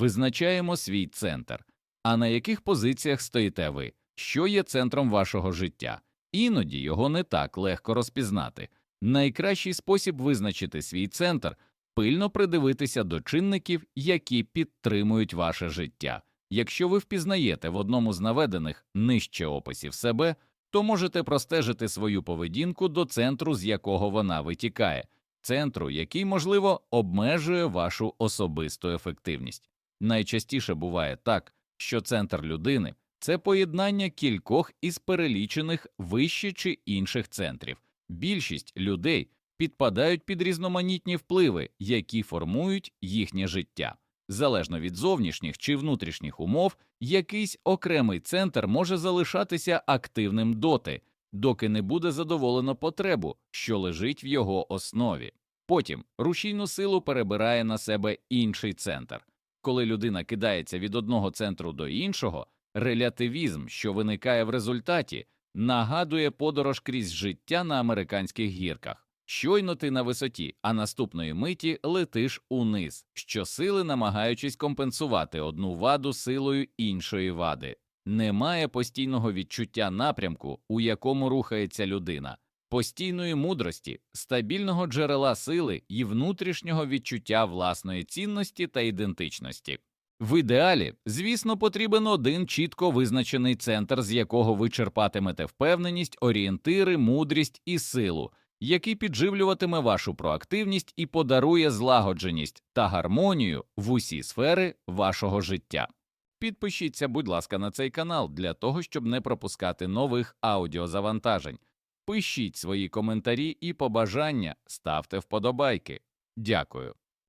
Визначаємо свій центр. А на яких позиціях стоїте ви? Що є центром вашого життя? Іноді його не так легко розпізнати. Найкращий спосіб визначити свій центр пильно придивитися до чинників, які підтримують ваше життя. Якщо ви впізнаєте в одному з наведених нижче описів себе, то можете простежити свою поведінку до центру, з якого вона витікає, центру, який, можливо, обмежує вашу особисту ефективність. Найчастіше буває так, що центр людини це поєднання кількох із перелічених вище чи інших центрів. Більшість людей підпадають під різноманітні впливи, які формують їхнє життя. Залежно від зовнішніх чи внутрішніх умов, якийсь окремий центр може залишатися активним доти, доки не буде задоволено потребу, що лежить в його основі. Потім рушійну силу перебирає на себе інший центр. Коли людина кидається від одного центру до іншого, релятивізм, що виникає в результаті, нагадує подорож крізь життя на американських гірках. Щойно ти на висоті, а наступної миті летиш униз, щосили намагаючись компенсувати одну ваду силою іншої вади. Немає постійного відчуття напрямку, у якому рухається людина, постійної мудрості, стабільного джерела сили і внутрішнього відчуття власної цінності та ідентичності. В ідеалі, звісно, потрібен один чітко визначений центр, з якого ви черпатимете впевненість, орієнтири, мудрість і силу, який підживлюватиме вашу проактивність і подарує злагодженість та гармонію в усі сфери вашого життя. Підпишіться, будь ласка, на цей канал для того, щоб не пропускати нових аудіозавантажень. Пишіть свої коментарі і побажання, ставте вподобайки. Дякую.